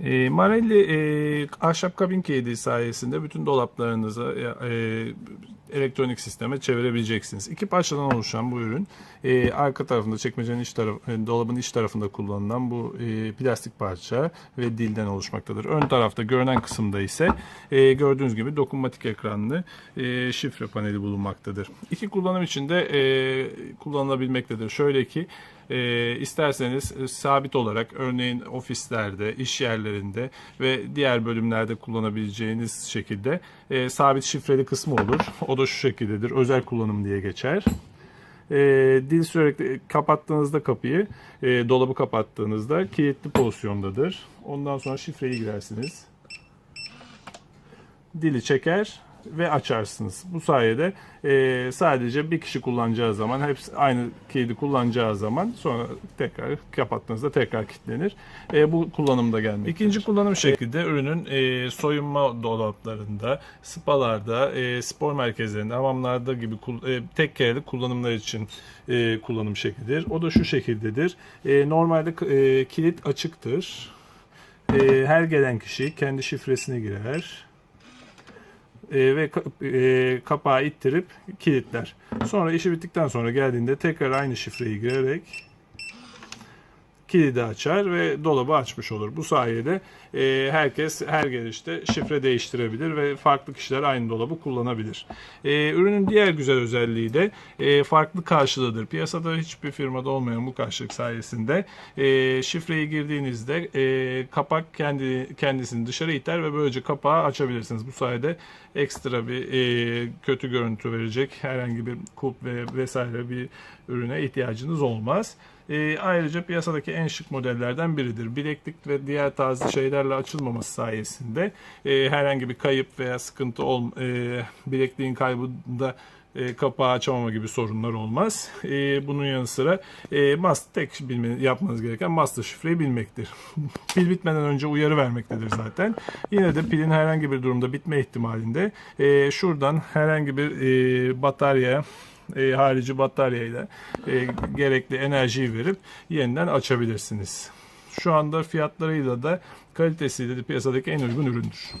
E, Marelli e, ahşap kabin kilidi sayesinde bütün dolaplarınızı e, elektronik sisteme çevirebileceksiniz. İki parçadan oluşan bu ürün e, arka tarafında çekmecenin iç taraf, e, dolabın iç tarafında kullanılan bu e, plastik parça ve dilden oluşmaktadır. Ön tarafta görünen kısımda ise e, gördüğünüz gibi dokunmatik ekranlı e, şifre paneli bulunmaktadır. İki kullanım için de e, kullanılabilmektedir. Şöyle ki e, isterseniz e, sabit olarak örneğin ofislerde, iş yerlerinde ve diğer bölümlerde kullanabileceğiniz şekilde e, sabit şifreli kısmı olur. O da şu şekildedir. Özel kullanım diye geçer. E, dil sürekli kapattığınızda kapıyı, e, dolabı kapattığınızda kilitli pozisyondadır. Ondan sonra şifreyi girersiniz. Dili çeker ve açarsınız. Bu sayede e, sadece bir kişi kullanacağı zaman hepsi aynı kilidi kullanacağı zaman sonra tekrar kapattığınızda tekrar kilitlenir. E, bu kullanımda gelmektedir. İkinci kullanım şekilde ürünün e, soyunma dolaplarında, spalarda, e, spor merkezlerinde, hamamlarda gibi e, tek kerelik kullanımlar için e, kullanım şeklidir. O da şu şekildedir. E, normalde e, kilit açıktır. E, her gelen kişi kendi şifresini girer e, ve e, kapağı ittirip kilitler. Sonra işi bittikten sonra geldiğinde tekrar aynı şifreyi girerek kilidi açar ve dolabı açmış olur. Bu sayede e, herkes her gelişte şifre değiştirebilir ve farklı kişiler aynı dolabı kullanabilir. E, ürünün diğer güzel özelliği de e, farklı karşılığıdır. Piyasada hiçbir firmada olmayan bu karşılık sayesinde e, şifreyi girdiğinizde e, kapak kendi kendisini dışarı iter ve böylece kapağı açabilirsiniz. Bu sayede ekstra bir e, kötü görüntü verecek herhangi bir kulp ve vesaire bir ürüne ihtiyacınız olmaz. E, ayrıca piyasadaki en şık modellerden biridir. Bileklik ve diğer tarzı şeylerle açılmaması sayesinde e, herhangi bir kayıp veya sıkıntı ol, e, bilekliğin kaybında e, kapağı açamama gibi sorunlar olmaz. E, bunun yanı sıra e, master, tek bilme, yapmanız gereken master şifreyi bilmektir. Pil bitmeden önce uyarı vermektedir zaten. Yine de pilin herhangi bir durumda bitme ihtimalinde e, şuradan herhangi bir e, bataryaya e, harici bataryayla e, gerekli enerjiyi verip yeniden açabilirsiniz. Şu anda fiyatlarıyla da kalitesiyle de piyasadaki en uygun üründür.